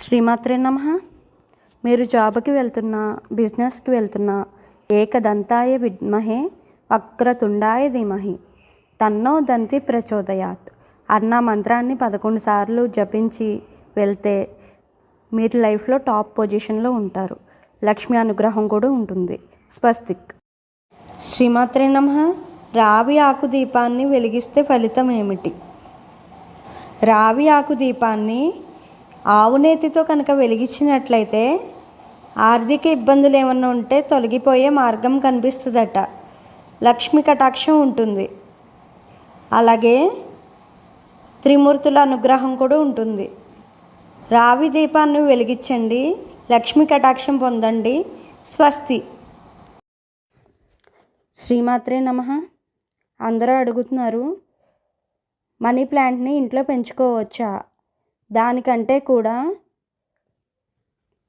శ్రీమాత్రే నమ. మీరు జాబ్కి వెళ్తున్నా బిజినెస్కి వెళ్తున్నా ఏకదంతాయ విద్మహే వక్రతుండాయ ధీమహి. తన్నో దంతి ప్రచోదయాత్. అన్న మంత్రాన్ని పదకొండు సార్లు జపించి వెళ్తే మీరు లైఫ్లో టాప్ పొజిషన్లో ఉంటారు. లక్ష్మి అనుగ్రహం కూడా ఉంటుంది. స్వస్తిక్. శ్రీమాత్రే నమ. రావి ఆకు దీపాన్ని వెలిగిస్తే ఫలితం ఏమిటి? రావి ఆకు దీపాన్ని ఆవునేతితో కనుక వెలిగించినట్లయితే ఆర్థిక ఇబ్బందులు ఏమన్నా ఉంటే తొలగిపోయే మార్గం కనిపిస్తుందట. లక్ష్మి కటాక్షం ఉంటుంది. అలాగే త్రిమూర్తుల అనుగ్రహం కూడా ఉంటుంది. రావి దీపాన్ని వెలిగించండి లక్ష్మి కటాక్షం పొందండి. స్వస్తి. శ్రీమాత్రే నమ. అందరూ అడుగుతున్నారు మనీ ప్లాంట్ని ఇంట్లో పెంచుకోవచ్చా? దానికంటే కూడా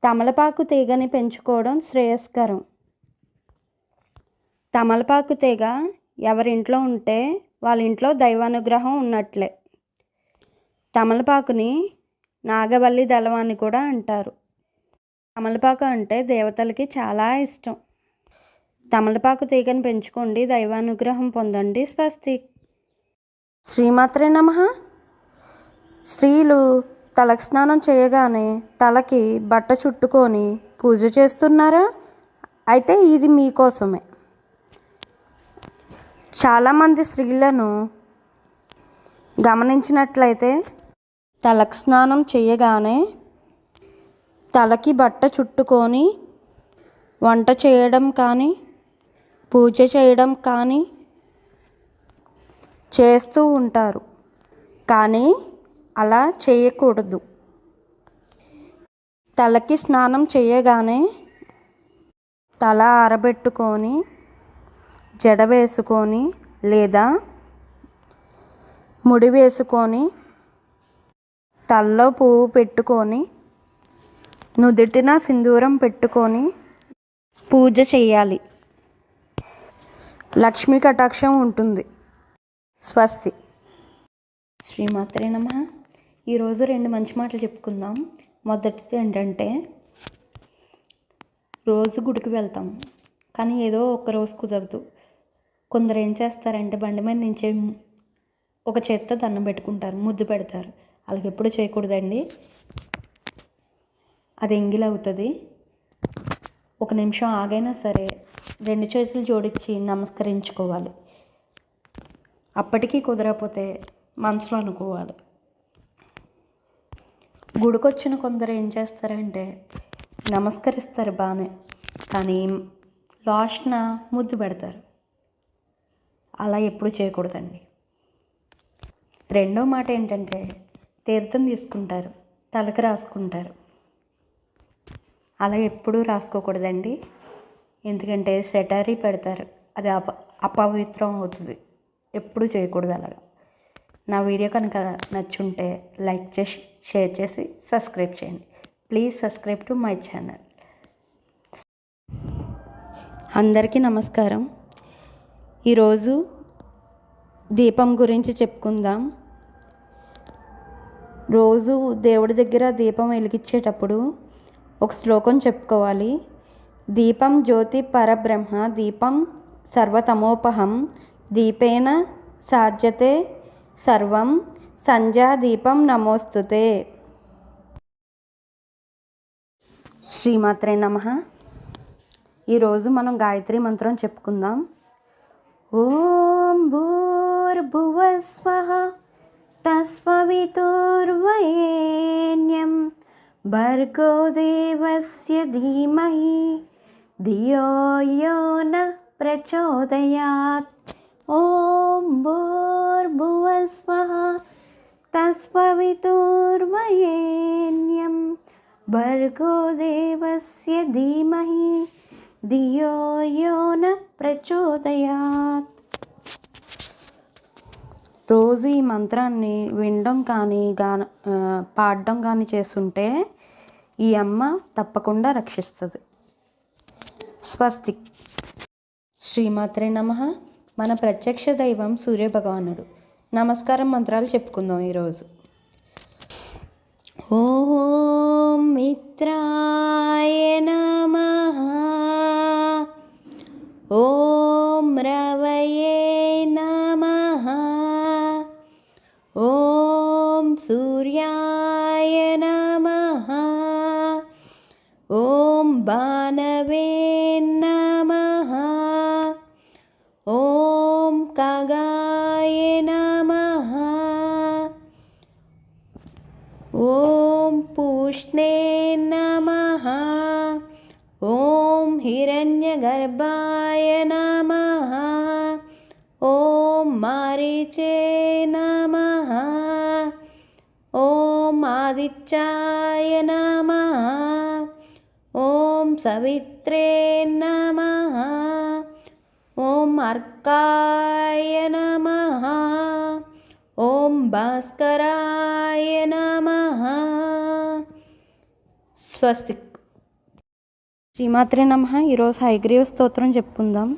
తమలపాకు తీగని పెంచుకోవడం శ్రేయస్కరం. తమలపాకు తీగ ఎవరింట్లో ఉంటే వాళ్ళ ఇంట్లో దైవానుగ్రహం ఉన్నట్లే. తమలపాకుని నాగవల్లి దళం అని కూడా అంటారు. తమలపాకు అంటే దేవతలకి చాలా ఇష్టం. తమలపాకు తీగని పెంచుకోండి దైవానుగ్రహం పొందండి స్వస్తి. శ్రీమాత్రే నమ. స్త్రీలు తలకు స్నానం చేయగానే తలకి బట్ట చుట్టుకొని పూజ చేస్తున్నారా? అయితే ఇది మీకోసమే చాలామంది స్త్రీలను గమనించినట్లయితే తలకు స్నానం చేయగానే తలకి బట్ట చుట్టుకొని వంట చేయడం కానీ పూజ చేయడం కానీ చేస్తూ ఉంటారు. కానీ అలా చేయకూడదు. తలకి స్నానం చేయగానే తల ఆరబెట్టుకొని జడ వేసుకొని లేదా ముడి వేసుకొని తల్లో పువ్వు పెట్టుకొని నుదుటిన సింధూరం పెట్టుకొని పూజ చేయాలి. లక్ష్మీ కటాక్షం ఉంటుంది. స్వస్తి. శ్రీమాత్రే నమ. ఈరోజు రెండు మంచి మాటలు చెప్పుకుందాం. మొదటిది ఏంటంటే రోజు గుడికి వెళ్తాం కానీ ఏదో ఒక రోజు కుదరదు. కొందరు ఏం చేస్తారంటే బండి మీద నుంచే ఒక చేత్తో దండం పెట్టుకుంటారు ముద్దు పెడతారు. వాళ్ళకి ఎప్పుడు చేయకూడదండి. అది ఎంగిల్ అవుతుంది. ఒక నిమిషం ఆగైనా సరే రెండు చేతులు జోడించి నమస్కరించుకోవాలి. అప్పటికీ కుదరకపోతే మనసులో అనుకోవాలి. గుడికొచ్చిన కొందరు ఏం చేస్తారంటే నమస్కరిస్తారు బాగానే కానీ లాస్ట్న ముద్దు పెడతారు. అలా ఎప్పుడు చేయకూడదండి. రెండో మాట ఏంటంటే తీర్థం తీసుకుంటారు తలకు రాసుకుంటారు. అలా ఎప్పుడూ రాసుకోకూడదండి. ఎందుకంటే సెటరీ పెడతారు అది అప అపవిత్రం అవుతుంది. ఎప్పుడు చేయకూడదు అలాగా. నా వీడియో కనుక నచ్చుంటే లైక్ చేసి షేర్ చేసి సబ్స్క్రైబ్ చేయండి. Please subscribe to my channel. అందరికీ నమస్కారం. ఈరోజు దీపం గురించి చెప్పుకుందాం. రోజు దేవుడి దగ్గర దీపం వెలిగించేటప్పుడు ఒక శ్లోకం చెప్పుకోవాలి. దీపం జ్యోతి పరబ్రహ్మ దీపం సర్వతమోపహం దీపేన సాధ్యతే సర్వం సంధ్యాదీపం నమోస్తుతే. శ్రీమాత్రే నమ. ఈరోజు మనం గాయత్రి మంత్రం చెప్పుకుందాం. ఓం భూర్భువస్వ తస్వవితుర్వయేన్యం భర్గో దేవస్య ధీమహి ధియో యో న ప్రచోదయాత్. ఓం భూర్భువస్వ తస్వవితుర్వయేన్యం భర్గో దేవస్య ధీమహి ధియో యో న ప్రచోదయాత్ రోజు ఈ మంత్రాన్ని వినడం కానీ గాన పాడడం కానీ చేస్తుంటే ఈ అమ్మ తప్పకుండా రక్షిస్తుంది. స్వస్తి. శ్రీమాత్రే నమ. మన ప్రత్యక్ష దైవం సూర్యభగవానుడు. నమస్కారం మంత్రాలు చెప్పుకుందాం ఈరోజు. ఓం మిత్రాయ నమ. ఓం రవయే నమ. ఓం సూర్యాయ నమ. ఓం బాణవే ॐ हिरण्यगर्भाय नमः। ॐ मारिचे नमः। ॐ आदित्याय नमः। ॐ सवित्रे नमः। ॐ अर्काय नमः। ॐ भास्कराय नमः। स्वस्ति। శ్రీమాత్రే నమ. ఈరోజు హైగ్రీవ స్తోత్రం చెప్పుకుందాం.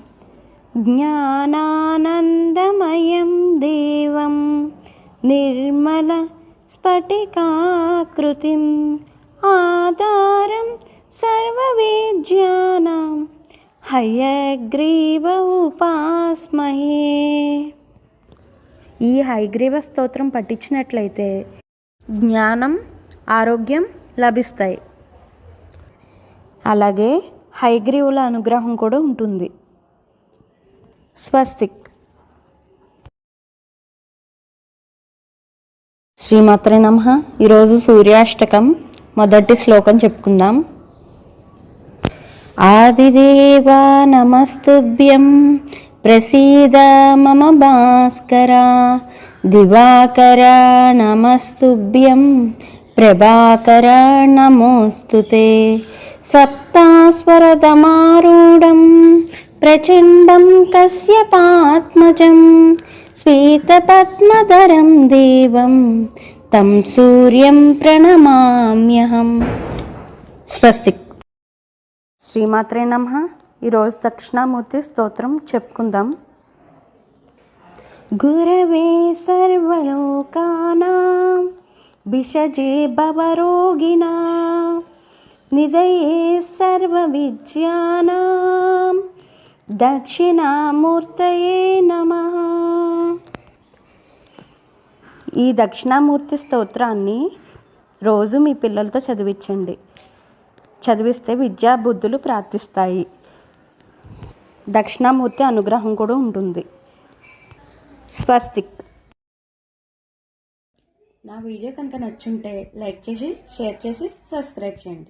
జ్ఞానానందమయం దేవం నిర్మల స్ఫటికాకృతిం ఆధారం సర్వవేద్యానాం హయగ్రీవ ఉపాస్మహే. ఈ హైగ్రీవ స్తోత్రం పఠించినట్లయితే జ్ఞానం ఆరోగ్యం లభిస్తాయి. అలాగే హైగ్రీవుల అనుగ్రహం కూడా ఉంటుంది. స్వస్తిక్. శ్రీమాత్రే నమ. ఈరోజు సూర్యాష్టకం మొదటి శ్లోకం చెప్పుకుందాం. ఆదిదేవా నమస్తుభ్యం. ప్రసీద మమ భాస్కర. దివాకర నమస్తుభ్యం. ప్రభాకర నమోస్తుతే. సప్తాస్వరతమారూఢం ప్రచండం కశ్యపాత్మజం శ్వేతపద్మధరం దేవం తం సూర్యం ప్రణమామ్యహం స్వస్తిక్ శ్రీమాత్రే నమ. ఈరోజు దక్షిణామూర్తి స్తోత్రం చెప్పుకుందాం. గురవే సర్వలోకానాం భిషజే భవరోగిణా నిదయ సర్వ విద్యానా. దక్షిణామూర్తయే నమ. ఈ దక్షిణామూర్తి స్తోత్రాన్ని రోజు మీ పిల్లలతో చదివించండి. చదివిస్తే విద్యాబుద్ధులు ప్రార్థిస్తాయి. దక్షిణామూర్తి అనుగ్రహం కూడా ఉంటుంది. స్వస్తిక్. నా వీడియో కనుక నచ్చుంటే లైక్ చేసి షేర్ చేసి సబ్స్క్రైబ్ చేయండి.